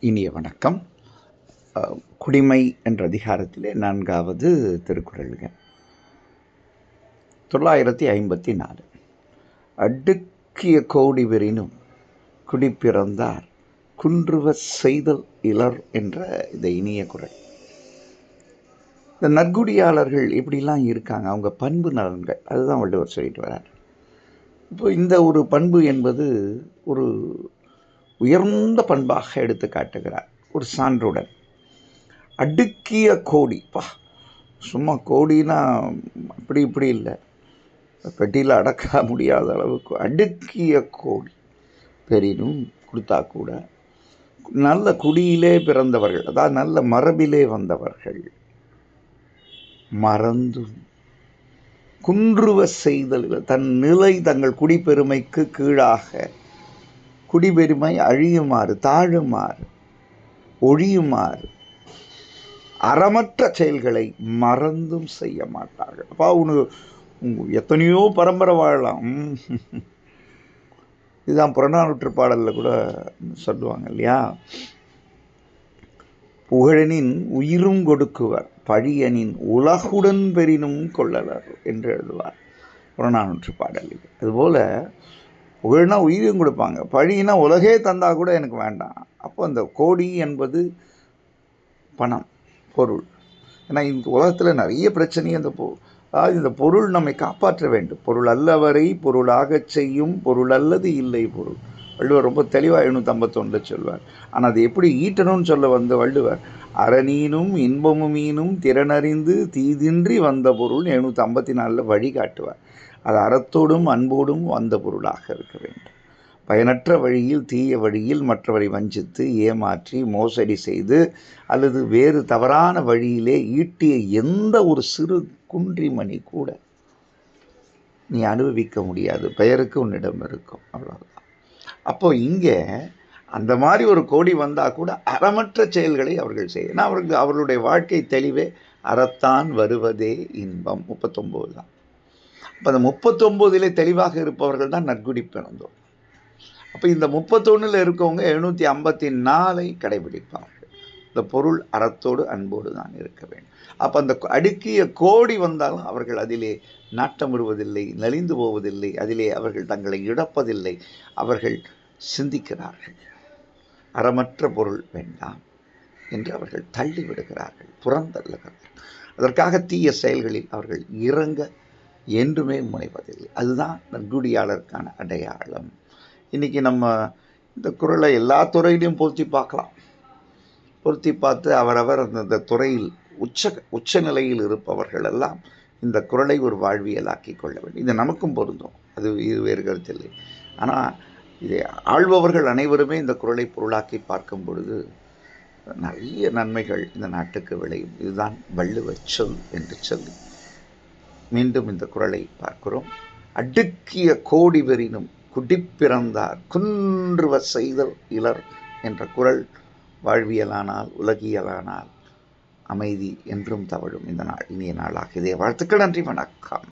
இனிய வணக்கம். குடிமை என்ற அதிகாரத்திலே நான்காவது திருக்குறள்க. தொள்ளாயிரத்தி ஐம்பத்தி நாலு. அடுக்கிய கோடி வெறினும் குடிப்பிறந்தார் குன்றுவ செய்தல் இலர் என்ற இந்த இனிய குரல் இந்த நற்குடியாளர்கள் இப்படிலாம் இருக்காங்க. அவங்க பண்பு நலன்கள். அதுதான் வள்ளுவர் சொல்லிட்டு வரார். இப்போ இந்த ஒரு பண்பு என்பது ஒரு உயர்ந்த பண்பாக எடுத்து காட்டுகிறார். ஒரு சான்றுடன். அடுக்கிய கோடி. பா சும்மா கோடினா அப்படி இப்படி இல்லை. பெட்டியில் அடக்க முடியாத அளவுக்கு அடுக்கிய கோடி. பெரிதும் கொடுத்தா கூட நல்ல குடியிலே பிறந்தவர்கள் அதாவது நல்ல மரபிலே வந்தவர்கள் மறந்தும் குன்றுவ செய்தல் தன் நிலை தங்கள் குடிப்பெருமைக்கு கீழாக குடிபெருமை அழியுமாறு தாழுமாறு ஒழியுமாறு அறமற்ற செயல்களை மறந்தும் செய்ய மாட்டார்கள். அப்பா உனக்கு எத்தனையோ பரம்பரை வாழலாம். இதுதான் புறநானூற்று பாடலில் கூட சொல்லுவாங்க இல்லையா? புகழனின் உயிரும் கொடுக்குவர் பழியனின் உலகுடன் பெரினும் கொள்ளலர் என்று எழுதுவார் புறநானூற்று பாடலில். அதுபோல் புகழ்னா உயிரையும் கொடுப்பாங்க. பழினா உலகே தந்தால் கூட எனக்கு வேண்டாம். அப்போ அந்த கோடி என்பது பணம் பொருள். ஏன்னா இந்த உலகத்தில் நிறைய பிரச்சனை அந்த பொ அதாவது இந்த பொருள் நம்மை காப்பாற்ற வேண்டும். பொருள் அல்லவரை பொருளாகச் செய்யும் பொருள் அல்லது இல்லை பொருள். வள்ளுவர் ரொம்ப தெளிவாக எழுநூற்றம்பத்தொன்றில் சொல்வார். ஆனால் அது எப்படி ஈட்டணும்னு சொல்ல வந்த வள்ளுவர் அறநீனும் இன்பமுமீனும் திறனறிந்து தீதின்றி வந்த பொருள் எழுநூற்றி ஐம்பத்தி நாலில் வழிகாட்டுவார். அது அறத்தோடும் அன்போடும் வந்த பொருளாக இருக்க வேண்டும். பயனற்ற வழியில் தீய வழியில் மற்றவரை வஞ்சித்து ஏமாற்றி மோசடி செய்து அல்லது வேறு தவறான வழியிலே ஈட்டிய எந்த ஒரு சிறு குன்றிமணி கூட நீ அனுபவிக்க முடியாது. பெயருக்கு உன்னிடம் இருக்கும். அவ்வளோதான் அப்போ இங்கே அந்த மாதிரி ஒரு கோடி வந்தால் கூட அறமற்ற செயல்களை அவர்கள் செய்ய. ஏன்னா அவர்கள் அவர்களுடைய வாழ்க்கை தெளிவே அறத்தான் வருவதே இன்பம். முப்பத்தொம்போது தான் அப்போ அந்த முப்பத்தொம்போதிலே தெளிவாக இருப்பவர்கள் தான் நற்குடி பிறந்தோம் அப்போ இந்த முப்பத்தொன்னில் இருக்கவங்க எழுநூற்றி ஐம்பத்தி நாலை கடைபிடிப்பார்கள். இந்த பொருள் அறத்தோடு அன்போடு தான் இருக்க வேண்டும். அப்போ அந்த அடுக்கிய கோடி வந்தாலும் அவர்கள் அதிலே நாட்டம் விடுவதில்லை நலிந்து போவதில்லை அதிலே அவர்கள் தங்களை இழப்பதில்லை அவர்கள் சிந்திக்கிறார்கள். அறமற்ற பொருள் வேண்டாம் என்று அவர்கள் தள்ளிவிடுகிறார்கள் புறந்தள்ளுகிறார்கள். அதற்காக தீய செயல்களில் அவர்கள் இறங்க என்றுமே முனைவதில்லை அதுதான் நற்குடியாளருக்கான அடையாளம். இன்றைக்கி நம்ம இந்த குரலை எல்லா துறையிலையும் பொருத்தி பார்க்கலாம். பொருத்தி பார்த்து அவரவர் அந்த துறையில் உச்ச உச்ச நிலையில் இருப்பவர்கள் எல்லாம் இந்த குரலை ஒரு வாழ்வியலாக்கி கொள்ள வேண்டும். இது நமக்கும் பொருந்தும். அது இது வேறு கருத்தில்லை. ஆனால் இதை ஆள்பவர்கள் அனைவருமே இந்த குரலை பொருளாக்கி பார்க்கும் பொழுது நிறைய நன்மைகள் இந்த நாட்டுக்கு விளையும். இதுதான் வள்ளுவ சொல் என்று சொல்லி. மீண்டும் இந்த குரலை பார்க்கிறோம். அடுக்கிய கோடி வெறினும் குடிப்பிறந்தார் குன்றுவ செய்தல் இலர் என்ற குரல் வாழ்வியலானால் உலகியலானால் அமைதி என்றும் தவழும் இந்த நாள். இனிய நாளாக. இதே வாழ்த்துக்கள் நன்றி வணக்கம்.